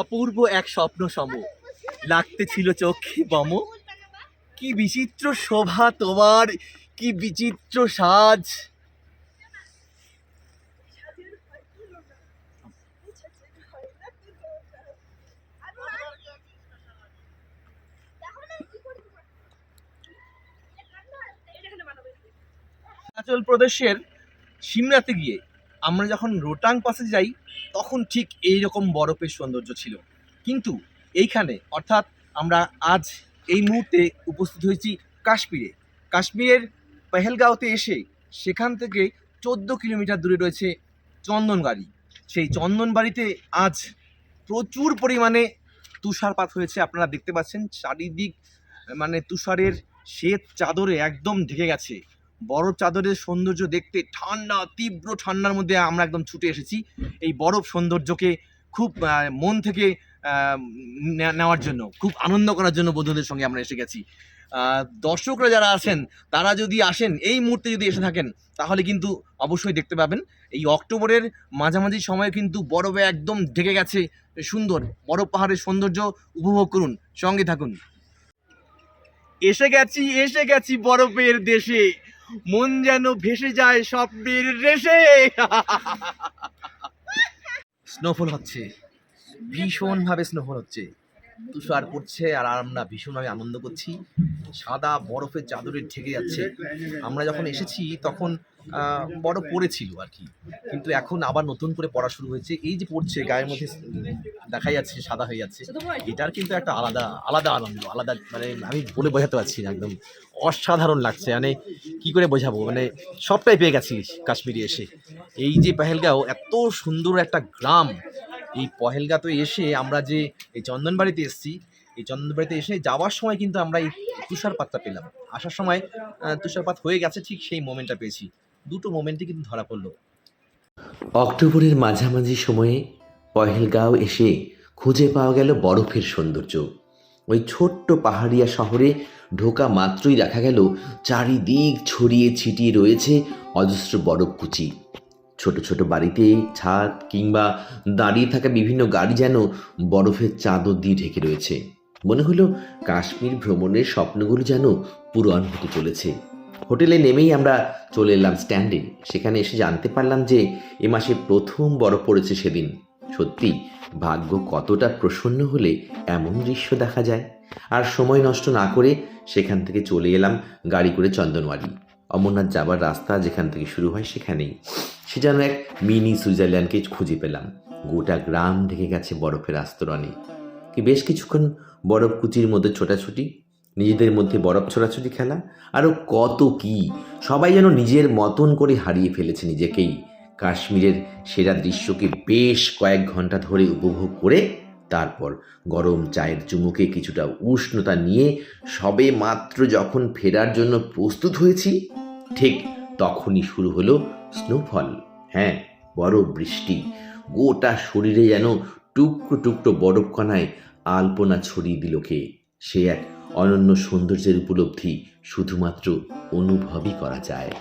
অপূর্ব এক স্বপ্ন সম লাগতে ছিল চোখে বম। কি বিচিত্র শোভা তোমার, কি বিচিত্র সাজ। হিমাচল প্রদেশের সিমলাতে গিয়ে আমরা যখন রোটাং পাসে যাই, তখন ঠিক এই রকম বরফের সৌন্দর্য ছিল। কিন্তু এইখানে, অর্থাৎ আমরা আজ এই মুহূর্তে উপস্থিত হয়েছি কাশ্মীরে। কাশ্মীরের পেহেলগাঁওতে এসে সেখান থেকে চোদ্দ কিলোমিটার দূরে রয়েছে চন্দনবাড়ি। সেই চন্দনবাড়িতে আজ প্রচুর পরিমাণে তুষারপাত হয়েছে। আপনারা দেখতে পাচ্ছেন, চারিদিক মানে তুষারের শ্বেত চাদরে একদম ঢেকে গেছে। বরফ চাদরের সৌন্দর্য দেখতে ঠান্ডা, তীব্র ঠান্ডার মধ্যে আমরা একদম ছুটে এসেছি এই বরফ সৌন্দর্যকে খুব মন থেকে নেওয়ার জন্য, খুব আনন্দ করার জন্য বন্ধুদের সঙ্গে আমরা এসে গেছি। দর্শকরা যারা আছেন, তারা যদি আসেন, এই মুহূর্তে যদি এসে থাকেন, তাহলে কিন্তু অবশ্যই দেখতে পাবেন। এই অক্টোবরের মাঝামাঝি সময়ে কিন্তু বরফে একদম ঢেকে গেছে সুন্দর। বরফ পাহাড়ের সৌন্দর্য উপভোগ করুন, সঙ্গে থাকুন। এসে গেছি এসে গেছি বরফের দেশে। মন যেন ভেসে যায় স্বপ্নের রেসে। স্নোফল হচ্ছে, ভীষণভাবে স্নোফল হচ্ছে। তুষার পড়ছে আর আমরা ভীষণভাবে আনন্দ করছি। সাদা বরফের চাদরে ঢেকে যাচ্ছে। আমরা যখন এসেছি, তখন বরফ পড়েছিল আর কি। কিন্তু এখন আবার নতুন করে পড়া শুরু হয়েছে। এই যে পড়ছে, গায়ের মধ্যে দেখা যাচ্ছে, সাদা হয়ে যাচ্ছে, এটার কিন্তু একটা আলাদা আলাদা আনন্দ, আলাদা মানে আমি বলে বোঝাতে পারছি না একদম। অসাধারণ লাগছে মানে কি করে বোঝাবো? মানে সবটাই পেয়ে গেছি কাশ্মীরে এসে। এই যে পেহেলগাঁও, এত সুন্দর একটা গ্রাম। এই পহেলগাঁতে এসে আমরা যে এই চন্দনবাড়িতে এসেছি, এই চন্দনবাড়িতে এসে যাওয়ার সময় কিন্তু আমরা এই তুষারপাতটা পেলাম। আসার সময় তুষারপাত হয়ে গেছে, ঠিক সেই মোমেন্টটা পেয়েছি। দুটো মোমেন্টই কিন্তু ধরা পড়ল। অক্টোবরের মাঝামাঝি সময়ে পহেলগাঁও এসে খুঁজে পাওয়া গেল বরফের সৌন্দর্য। ওই ছোট্ট পাহাড়িয়া শহরে ঢোকা মাত্রই দেখা গেল চারিদিক ছড়িয়ে ছিটিয়ে রয়েছে অজস্র বরফ বরফকুচি ছোট ছোট বাড়িতে ছাদ কিংবা দাঁড়িয়ে থাকা বিভিন্ন গাড়ি যেন বরফের চাদর দিয়ে ঢেকে রয়েছে। মনে হলো কাশ্মীর ভ্রমণের স্বপ্নগুলো যেন পূরণ হতে চলেছে। হোটেলে নেমেই আমরা চলে এলাম স্ট্যান্ডে। সেখানে এসে জানতে পারলাম যে এ মাসে প্রথম বরফ পড়েছে সেদিন। সত্যি, ভাগ্য কতটা প্রসন্ন হলে এমন দৃশ্য দেখা যায়। আর সময় নষ্ট না করে সেখান থেকে চলে এলাম গাড়ি করে চন্দনওয়ারি অমরনাথ যাবার রাস্তা যেখান থেকে শুরু হয় সেখানেই। সে যেন এক মিনি সুইজারল্যান্ডকে খুঁজে পেলাম। গোটা গ্রাম ঢেকে গেছে বরফের আস্তরণে। বেশ কিছুক্ষণ বরফ কুচির মধ্যে ছোটাছুটি নিজেদের মধ্যে বরফ ছোড়াছুটি খেলা আরও কত কি, সবাই যেন নিজের মতন করে হারিয়ে ফেলেছে নিজেকেই। কাশ্মীরের সেরা দৃশ্যকে বেশ কয়েক ঘণ্টা ধরে উপভোগ করে, তারপর গরম চায়ের চুমুকে কিছুটা উষ্ণতা নিয়ে সবে মাত্র যখন ফেরার জন্য প্রস্তুত হয়েছি, ঠিক তখনই শুরু হলো স্নোফল। হ্যাঁ বড় বৃষ্টি। গোটা শরীরে যেন টুকরো টুকরো বরফ কণায় আলপনা ছড়িয়ে দিল কে সে এক অনন্য সৌন্দর্যের উপলব্ধি শুধুমাত্র অনুভবই করা যায়।